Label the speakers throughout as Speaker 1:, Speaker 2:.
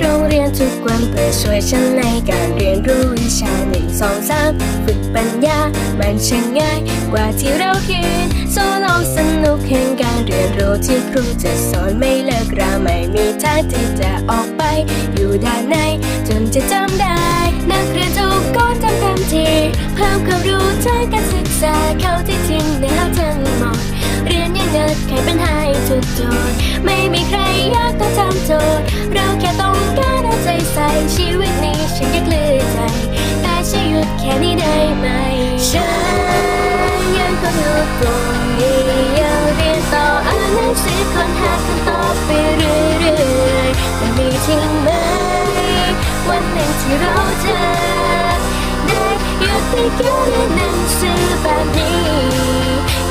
Speaker 1: โรงเรียนทุกวันเพื่อช่วยฉันในการเรียนรู้วิชาหนึ่งสองสามฝึกปัญญา มันช่างง่ายกว่าที่เราคิดโซโลสนุกแห่งการเรียนรู้ที่ครูจะสอนไม่เลิกราไม่มีทางที่จะออกไป อยู่ด้านใน จนจะจำได้ นักเรียนทุกคนทำเต็มที่เพิ่มความรู้ทางการศึกษาเข้าที่จริงแล้วทั้งหมดเรียนยังเงินใครเป็นให้ทุกโจทย์ไม่มีใครยากต้องทำโจทย์ ฉันยังคงอยู่ตรงนี้ยังเรียนต่ออ่านหนังสือค้นหาคำตอบไปเรื่อยๆมันมีจริงไหมวันหนึ่งที่เราจะได้หยุดไปแค่เรียนหนังสือแบบนี้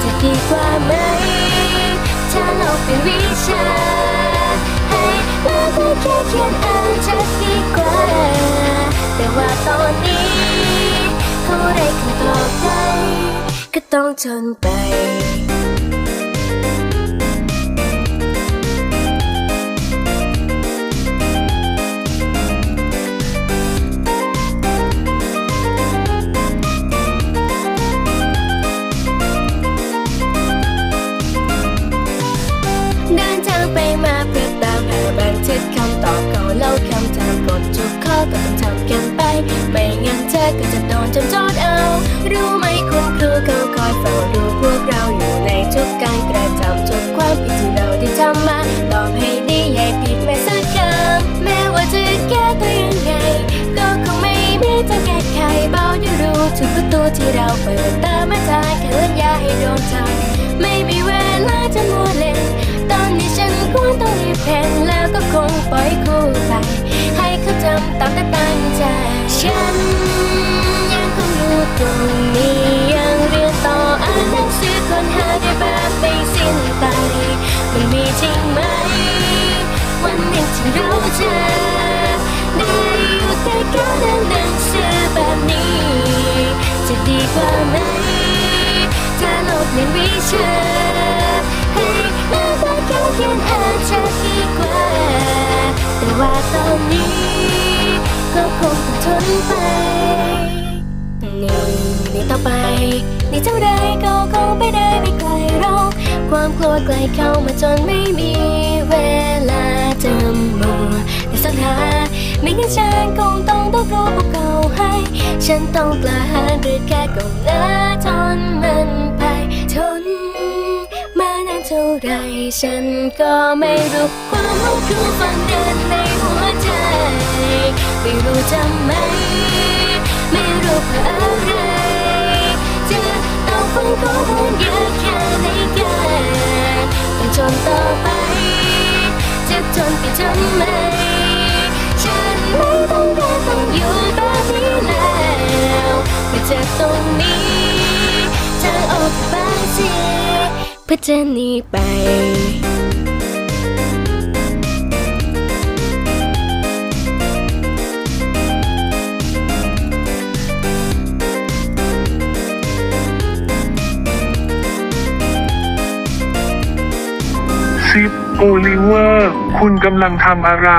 Speaker 1: จะดีกว่าไหมถ้าเราเป็นวิชาให้เราไปแค่เขียนอ่านจะดีกว่า แต่ว่าตอนนี้เขาได้คำ ต้องทนไป เดินทางไปมาเพื่อตามหาบันทึกคำตอบเขาเล่าคำถามกดทุกข้อก็ต้องทำกันไป ไม่งั้นเธอก็จะ เราเปิดตามมาทางเขินยาให้โดนทำไม่มีเวลาจะมัวเล่น ตอนนี้ฉันควรต้องรีบเพ่นแล้วก็คงปล่อยคู่ไปให้เขาทำตามแต่ตั้งใจ ฉันยังคงอยู่ตรงนี้ยังเรียนต่ออ่านหนังสือคนหาได้แบบไม่สิ้นไปมันมีจริงไหม วันหนึ่งที่เราจะ ไหมถ้าโลกเรียนวิชาให้เราได้แค่เขียนอ่านจะดีกว่า แต่ว่าตอนนี้เราคงต้องทนไปนี่นี่ต่อไปในเท่าไรก็คงไปได้ไม่ไกลหรอก ความกลัวใกล้เข้ามาจนไม่มีเวลาจะ ฉันคงต้องต้องรู้พวกเขาให้ ฉันต้องกล้าหาญหรือแค่ก้มหน้าทนมันไปทนมานานเท่าไรฉันก็ไม่รู้ความรู้คือฝันเดินในหัวใจ ไม่รู้ทำไม ไม่รู้เพราะอะไรจะต้องฟังข้อมูลเยอะแค่ไหนกันต้องทนต่อไปจะทนไปทำไม ไม่ต้องการต้องอยู่แบบนี้แล้วมาจากตรงนี้ทางออกบางทีเพื่อจะหนีไป
Speaker 2: ซิปโอลิเวอร์ คุณกำลังทำอะไร